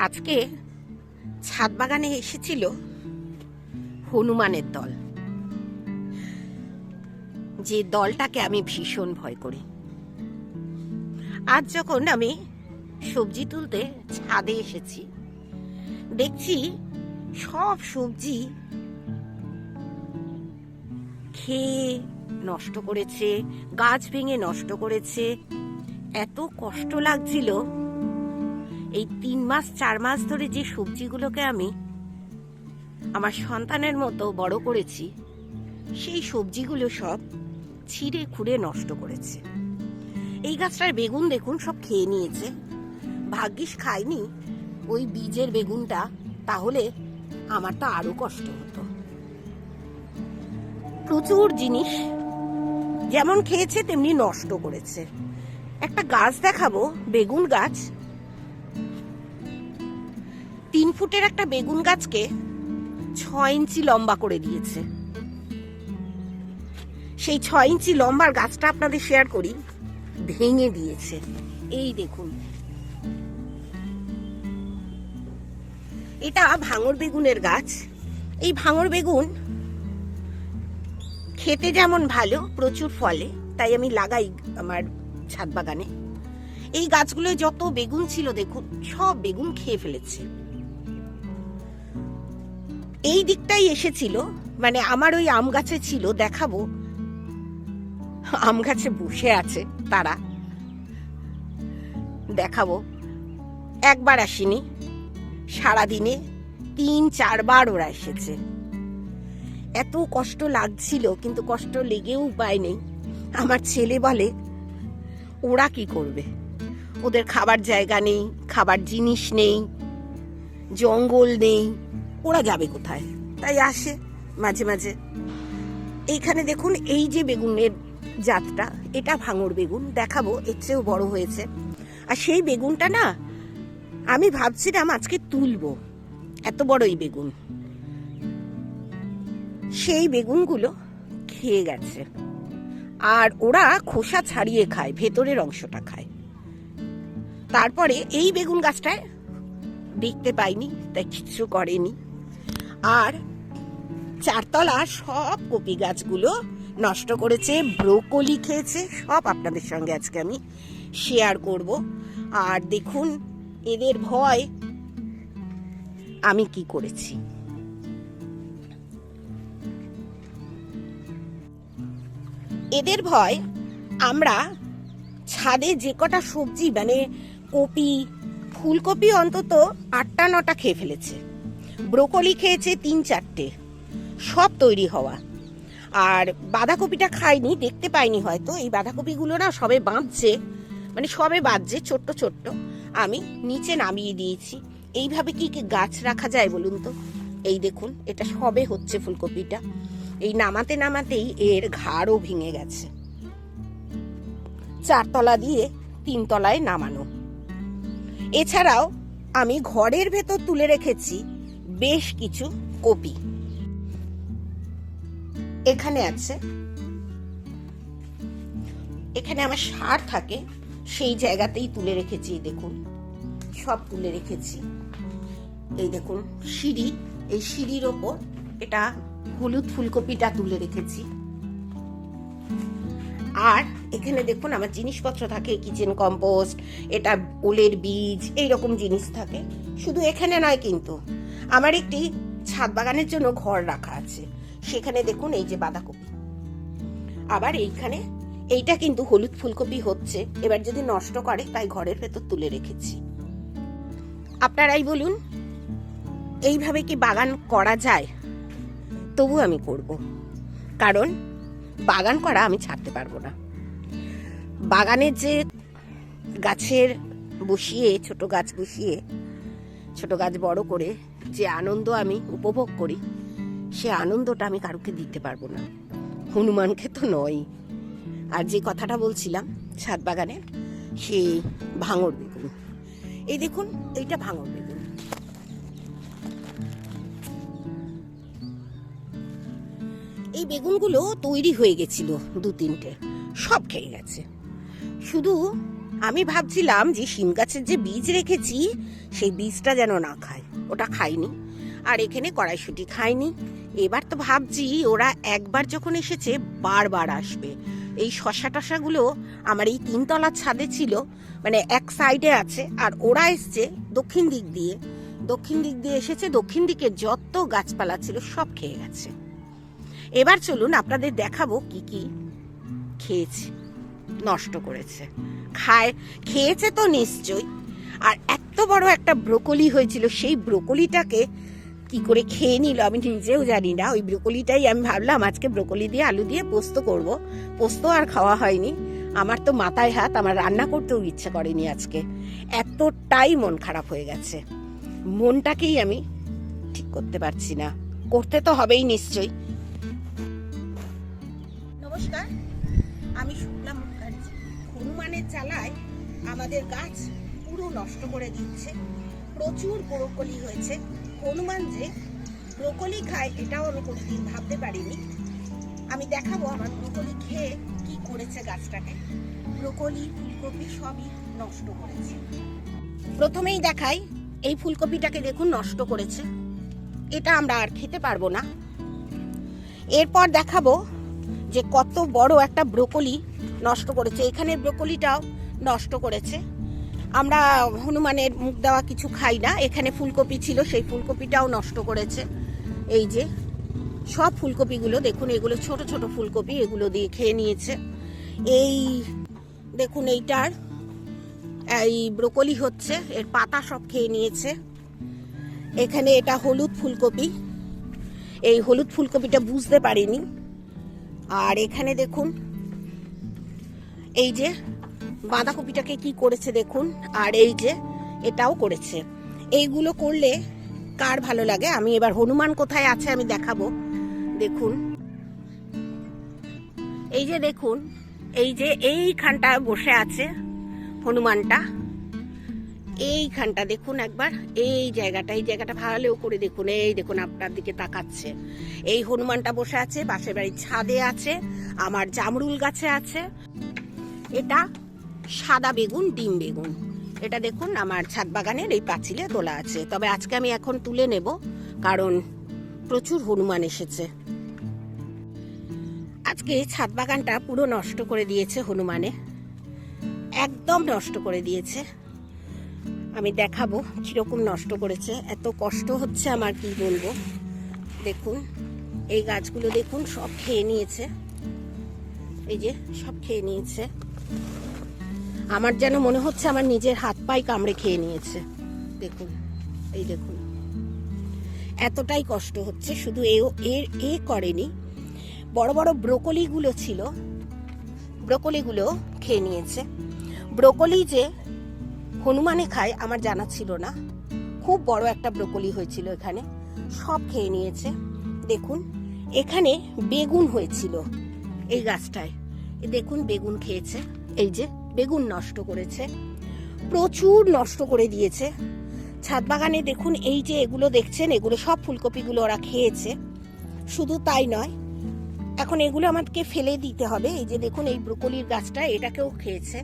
আজকে ছাদ বাগানে এসেছিল হনুমানের দল। যে দলটাকে আমি ভীষণ ভয় করি। আজ যখন আমি সবজি তুলতে ছাদে এসেছি, দেখছি সব সবজি খেয়ে নষ্ট করেছে, গাছ ভেঙে নষ্ট করেছে। এত কষ্ট লাগছিল এই তিন মাস, চার মাস ধরে যে সবজিগুলোকে আমি আমার সন্তানের মতো বড় করেছি, সেই সবজিগুলো সব ছিঁড়ে খুঁড়ে নষ্ট করেছে। এই গাছটার বেগুন দেখুন, সব খেয়ে নিয়েছে। ভাগ্যিস খায়নি ওই বীজের বেগুনটা, তাহলে আমার তো আরও কষ্ট হতো। প্রচুর জিনিস যেমন খেয়েছে, তেমনি নষ্ট করেছে। একটা গাছ দেখাবো, বেগুন গাছ। ফুটের একটা বেগুন গাছকে ছয় ইঞ্চি লম্বা করে দিয়েছে। সেই ছয় ইঞ্চি লম্বার গাছটা আপনাদের শেয়ার করি। ভেঙে দিয়েছে। এই দেখুন। এটা ভাঙর বেগুনের গাছ। এই ভাঙর বেগুন খেতে যেমন ভালো, প্রচুর ফলে, তাই আমি লাগাই আমার ছাদ বাগানে। এই গাছগুলোয় যত বেগুন ছিল, দেখুন, সব বেগুন খেয়ে ফেলেছে। এই দিকটাই এসেছিল মানে আমার ওই আম গাছে ছিল, দেখাবো। আম গাছে বসে আছে তারা। দেখাবো। একবার আসেনি। সারাদিনে তিন, চারবার ওরা এসেছে। এত কষ্ট লাগছিল, কিন্তু কষ্ট লেগেও উপায় নেই। আমার ছেলে বলে, ওরা কি করবে? ওদের খাবার জায়গা নেই, খাবার জিনিস নেই, জঙ্গল নেই ওরা যাবে কোথায়? তাই আসে, মাঝে মাঝে। এইখানে দেখুন, এই যে বেগুনের জাতটা, এটা ভাঙর বেগুন, দেখাবো, এর চেয়েও বড় হয়েছে। আর সেই বেগুনটা না, আমি ভাবছিলাম আজকে তুলবো, এত বড় এই বেগুন। সেই বেগুনগুলো খেয়ে গেছে। আর ওরা খোসা ছাড়িয়ে খায়, ভেতরের অংশটা খায়। তারপরে এই বেগুন গাছটায় দেখতে পাইনি, তাই কিছু করেনি। আর চারতলা সব কপি গাছগুলো নষ্ট করেছে, ব্রোকলি খেয়েছে, সব আপনাদের সঙ্গে আজকে আমি শেয়ার করব। আর দেখুন, এদের ভয় আমি কি করেছি। এদের ভয় আমরা ছাদে যে কটা সবজি মানে কপি, ফুলকপি অন্তত আটটা নটা খেয়ে ফেলেছে। ব্রোকলি খেয়েছে তিন চারটে। সব তৈরি হওয়া। আর বাঁধাকপিটা খাইনি, দেখতে পাইনি হয়তো। এই বাঁধাকপিগুলো না সবে বাঁধছে মানে সবে বাঁধছে, ছোট্ট ছোট্ট। আমি নিচে নামিয়ে দিয়েছি। এইভাবে কি কি গাছ রাখা যায় বলুন তো? এই দেখুন, এটা সবে হচ্ছে ফুলকপিটা। এই নামাতে নামাতেই এর ঘাড়ও ভেঙে গেছে। চারতলা দিয়ে তিনতলায় নামানো। এছাড়াও আমি ঘরের ভেতর তুলে রেখেছি বেশ কিছু কপি। এখানে আছে, এখানে আমার সার থাকে, সেই জায়গাতেই তুলে রেখেছি দেখুন, সব তুলে রেখেছি। এই দেখুন, সিঁড়ি, এই সিঁড়ির ওপর এটা হলুদ ফুলকপিটা তুলে রেখেছি। আর এখানে দেখুন, আমার জিনিসপত্র থাকে কিচেন কম্পোস্ট এটা ওলের বীজ এই রকম জিনিস থাকে। শুধু এখানে নয় কিন্তু আমার একটি ছাদ বাগানের জন্য ঘর রাখা আছে। সেখানে দেখুন এই যে বাঁধাকপি। আবার এইখানে এইটা কিন্তু হলুদ ফুলকপি হচ্ছে। এবার যদি নষ্ট করে, তাই ঘরের ভেতর তুলে রেখেছি। আপনারাই বলুন, এইভাবে কি বাগান করা যায়? তবু আমি করব। কারণ বাগান করা আমি ছাড়তে পারব না। বাগানের যে গাছের বসিয়ে, ছোট গাছ বসিয়ে ছোট গাছ বড় করে যে আনন্দ আমি উপভোগ করি, সে আনন্দটা আমি কারুকে দিতে পারব না। হনুমানকে তো নয়। আর যে কথাটা বলছিলাম ছাদ বাগানে সেই ভাঙর বেগুন। এই দেখুন, এইটা ভাঙর বেগুন। এই বেগুনগুলো তৈরি হয়ে গেছিল দু তিনটে সব খেয়ে গেছে। শুধু আমি ভাবছিলাম যে শিম গাছের যে বীজ রেখেছি, সেই বীজটা যেন না খায়। ওটা খায়নি। আর এখানে কড়াইশুটি খায়নি। এবার তো ভাবছি ওরা একবার যখন এসেছে, বারবার আসবে। এই শশা টশাগুলো আমার এই তিনতলার ছাদে ছিল মানে এক সাইডে আছে, আর ওরা এসছে দক্ষিণ দিক দিয়ে। দক্ষিণ দিক দিয়ে এসেছে, দক্ষিণ দিকে যত গাছপালা ছিল সব খেয়ে গেছে। এবার চলুন আপনাদের দেখাবো কি কি খেয়েছে, নষ্ট করেছে। খায়, খেয়েছে তো নিশ্চয়ই। আর এত বড় একটা ব্রোকলি হয়েছিল, সেই ব্রোকলিটাকে কি করে খেয়ে নিল আমি নিজেও জানি না। ওই ব্রোকলিটাই আমি ভাবলাম, আজকে ব্রোকলি দিয়ে আলু দিয়ে পোস্ত করব। পোস্ত আর খাওয়া হয়নি। আমার তো মাথায় হাত, আমার রান্না করতেও ইচ্ছে করেনি আজকে। এতটাই মন খারাপ হয়ে গেছে। মনটাকেই আমি ঠিক করতে পারছি না। করতে তো হবেই নিশ্চয়ই। হনুমানের চালায় আমাদের গাছ পুরো নষ্ট করে দিচ্ছে। প্রচুর ব্রোকলি হয়েছে। হনুমান যে ব্রোকলি খায় এটাও আমি কোনোদিন ভাবতে পারিনি। আমি দেখাবো আমার ব্রোকলি খেয়ে কি করেছে গাছটাকে। ব্রোকলি, ফুলকপি সবই নষ্ট করেছে। প্রথমেই দেখাই, এই ফুলকপিটাকে দেখুন নষ্ট করেছে। এটা আমরা আর খেতে পারব না। এরপর দেখাবো যে কত বড় একটা ব্রোকলি নষ্ট করেছে। এখানে ব্রোকলিটাও নষ্ট করেছে। আমরা হনুমানের মুখ দেওয়া কিছু খাই না। এখানে ফুলকপি ছিল, সেই ফুলকপিটাও নষ্ট করেছে। এই যে, সব ফুলকপিগুলো দেখুন, এগুলো ছোট ছোট ফুলকপি, এগুলো দিয়ে খেয়ে নিয়েছে। এই দেখুন, এইটার, এই ব্রোকলি হচ্ছে, এর পাতা সব খেয়ে নিয়েছে। এখানে এটা হলুদ ফুলকপি। এই হলুদ ফুলকপিটা বুঝতে পারিনি। আর এখানে দেখুন এই যে বাঁধাকপিটাকে কি করেছে দেখুন, আর এই যে এটাও করেছে। এইগুলো করলে কার ভালো লাগে? আমি এবার হনুমান কোথায় আছে আমি দেখাবো। দেখুন। এই যে দেখুন, এই যে এইখানটা বসে আছে হনুমানটা। এইখানটা দেখুন একবার, এই জায়গাটা এই জায়গাটা ভালো করে দেখুন। এই দেখুন, আপনার দিকে তাকাচ্ছে। এই হনুমানটা বসে আছে, পাশের বাড়ির ছাদে আছে, আমার জামরুল গাছে আছে। এটা সাদা বেগুন, ডিম বেগুন। এটা দেখুন, আমার ছাদ বাগানের এই পাঁচিলে তোলা আছে। তবে আজকে আমি এখন তুলে নেব, কারণ প্রচুর হনুমান এসেছে। আজকে ছাদ বাগানটা পুরো নষ্ট করে দিয়েছে হনুমানে। একদম নষ্ট করে দিয়েছে। আমি দেখাবো কীরকম নষ্ট করেছে। এত কষ্ট হচ্ছে আমার, কি বলব? দেখুন, এই গাছগুলো দেখুন, সব খেয়ে নিয়েছে। এই যে, সব খেয়ে নিয়েছে। আমার যেন মনে হচ্ছে আমার নিজের হাত পাই কামড়ে খেয়ে নিয়েছে। দেখুন, এই দেখুন। এতটাই কষ্ট হচ্ছে, শুধু এ এর এ করেনি। বড় বড় ব্রোকলিগুলো ছিল, ব্রোকলিগুলো খেয়ে নিয়েছে। ব্রোকলি যে হনুমানে খায়, আমার জানা ছিল না। খুব বড় একটা ব্রোকলি হয়েছিল এখানে, সব খেয়ে নিয়েছে। দেখুন, এখানে বেগুন হয়েছিল এই গাছটায়। দেখুন, বেগুন খেয়েছে। এই যে, বেগুন নষ্ট করেছে, প্রচুর নষ্ট করে দিয়েছে। ছাদ বাগানে দেখুন, এই যে এগুলো দেখছেন, এগুলো সব ফুলকপিগুলো ওরা খেয়েছে। শুধু তাই নয়, এখন এগুলো আমাকে ফেলে দিতে হবে। এই যে দেখুন, এই ব্রোকলির গাছটা, এটাকেও খেয়েছে।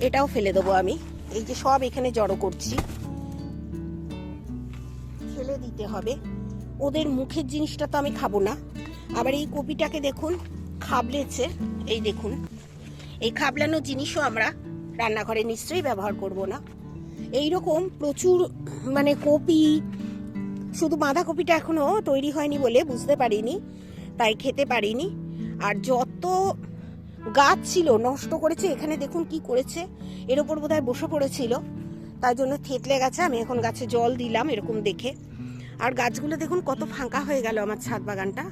এটাও ফেলে দেবো আমি। এই যে সব এখানে জড়ো করছি। ফেলে দিতে হবে। ওদের মুখের জিনিসটা তো আমি খাব না। আবার এই কপিটাকে দেখুন, খাবলেছে। এই দেখুন এই খাবলানো জিনিসও আমরা রান্নাঘরে নিশ্চয়ই ব্যবহার করব না। এই রকম প্রচুর মানে কপি, শুধু বাঁধাকপিটা এখনও তৈরি হয়নি বলে বুঝতে পারিনি, তাই খেতে পারিনি। আর যত গাছ ছিল নষ্ট করেছে, এখানে দেখুন কি করেছে, এর ওপর বোধহয় বসে পড়েছিল। তাই জন্য থেতলে গেছে, আমি এখন গাছে জল দিলাম এরকম দেখে। আর গাছগুলো দেখুন কত ফাঁকা হয়ে গেল আমার ছাদ বাগানটা।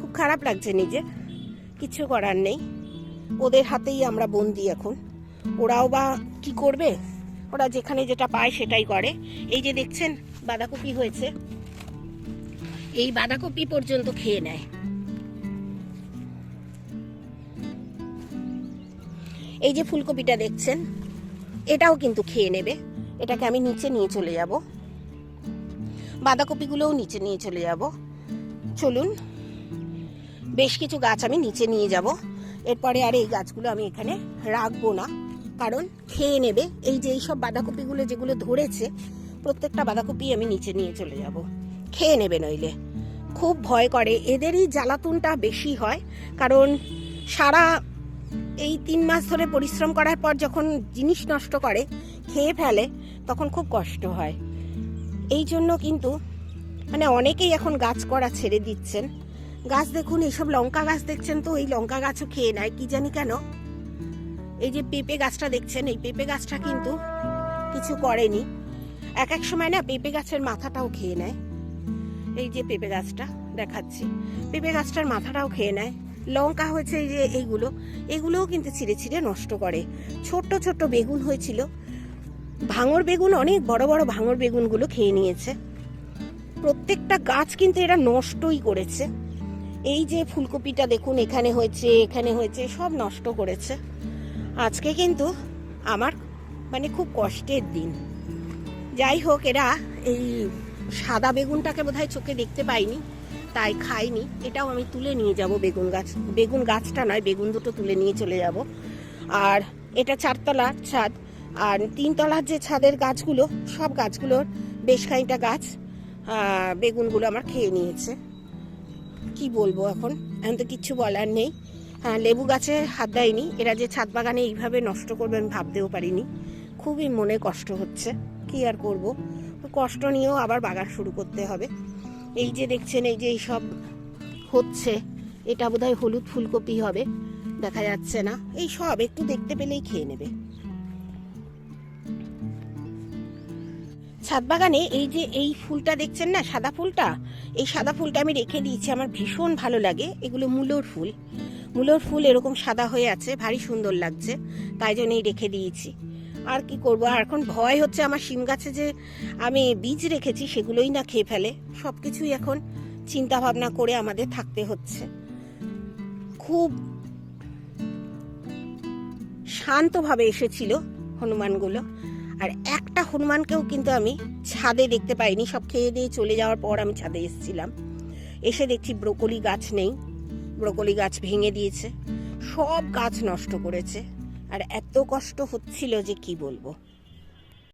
খুব খারাপ লাগছে নিজের, কিছু করার নেই। ওদের হাতেই আমরা বন্দি এখন। ওরাও বা কি করবে? ওরা যেখানে যেটা পায় সেটাই করে। এই যে দেখছেন, বাঁধাকপি হয়েছে। এই বাঁধাকপি পর্যন্ত খেয়ে নেয়। এই যে ফুলকপিটা দেখছেন, এটাও কিন্তু খেয়ে নেবে। এটাকে আমি নিচে নিয়ে চলে যাব। বাঁধাকপিগুলোও নিচে নিয়ে চলে যাব। চলুন, বেশ কিছু গাছ আমি নিচে নিয়ে যাব। এরপরে আর এই গাছগুলো আমি এখানে রাখব না। কারণ খেয়ে নেবে। এই যে এইসব বাঁধাকপিগুলো যেগুলো ধরেছে, প্রত্যেকটা বাঁধাকপি আমি নিচে নিয়ে চলে যাব। খেয়ে নেবে নইলে। খুব ভয় করে। এদেরই জ্বালাতনটা বেশি হয়। কারণ সারা এই তিন মাস ধরে পরিশ্রম করার পর যখন জিনিস নষ্ট করে, খেয়ে ফেলে, তখন খুব কষ্ট হয়। এই জন্য কিন্তু মানে অনেকেই এখন গাছ করা ছেড়ে দিচ্ছেন। গাছ দেখুন এইসব লঙ্কা গাছ দেখছেন তো? এই লঙ্কা গাছও খেয়ে নেয়, কি জানি কেন? এই যে পেঁপে গাছটা দেখছেন, এই পেঁপে গাছটা কিন্তু কিছু করেনি। এক এক সময় না পেঁপে গাছের মাথাটাও খেয়ে নেয়। এই যে পেঁপে গাছটা দেখাচ্ছি। পেঁপে গাছটার মাথাটাও খেয়ে নেয়। লঙ্কা হয়েছে এই যে এইগুলো, এগুলোও কিন্তু ছিঁড়ে ছিঁড়ে নষ্ট করে। ছোট্ট ছোট্ট বেগুন হয়েছিল। ভাঙর বেগুন, অনেক বড় বড় ভাঙর বেগুনগুলো খেয়ে নিয়েছে। প্রত্যেকটা গাছ কিন্তু এরা নষ্টই করেছে। এই যে ফুলকপিটা দেখুন, এখানে হয়েছে এখানে হয়েছে, সব নষ্ট করেছে। আজকে কিন্তু আমার মানে খুব কষ্টের দিন। যাই হোক, এরা এই সাদা বেগুনটাকে বোধহয় চোখে দেখতে পাইনি, তাই খাইনি। এটাও আমি তুলে নিয়ে যাব বেগুন গাছ, বেগুন গাছটা নয়, বেগুন দুটো তুলে নিয়ে চলে যাব। আর এটা চারতলার ছাদ, আর তিনতলার যে ছাদের গাছগুলো, সব গাছগুলোর বেশ খানিকটা গাছ বেগুনগুলো আমার খেয়ে নিয়েছে। কি বলব এখন? এখন তো কিচ্ছু বলার নেই। হ্যাঁ লেবু গাছে হাত দেয়নি। এরা যে ছাদ বাগানে এইভাবে নষ্ট করবে আমি ভাবতেও পারিনি। খুবই মনে কষ্ট হচ্ছে। কি আর করব? কষ্ট নিয়েও আবার বাগান শুরু করতে হবে। এই যে দেখছেন, এই যে এইসব হচ্ছে, এটা বোধহয় হলুদ ফুলকপি হবে। দেখা যাচ্ছে না। এই সব একটু দেখতে পেলেই খেয়ে নেবে। ছাদ বাগানে এই যে এই ফুলটা দেখছেন না, সাদা ফুলটা? এই সাদা ফুলটা আমি রেখে দিয়েছি, আমার ভীষণ ভালো লাগে। এগুলো মূলোর ফুল। মূলোর ফুল এরকম সাদা হয়ে আছে, ভারী সুন্দর লাগছে, তাই জন্যই রেখে দিয়েছি। আর কি করব? আর এখন ভয় হচ্ছে আমার শিম গাছে যে আমি বীজ রেখেছি, সেগুলোই না খেয়ে ফেলে। সব কিছুই এখন চিন্তা ভাবনা করে আমাদের থাকতে হচ্ছে। খুব শান্তভাবে এসেছিল হনুমানগুলো। আর একটা হনুমানকেও কিন্তু আমি ছাদে দেখতে পাইনি। সব খেয়ে দিয়ে চলে যাওয়ার পর আমি ছাদে এসেছিলাম। এসে দেখছি ব্রোকলি গাছ নেই। ব্রোকলি গাছ ভেঙে দিয়েছে। সব গাছ নষ্ট করেছে। আর এত কষ্ট হচ্ছিল যে কি বলব?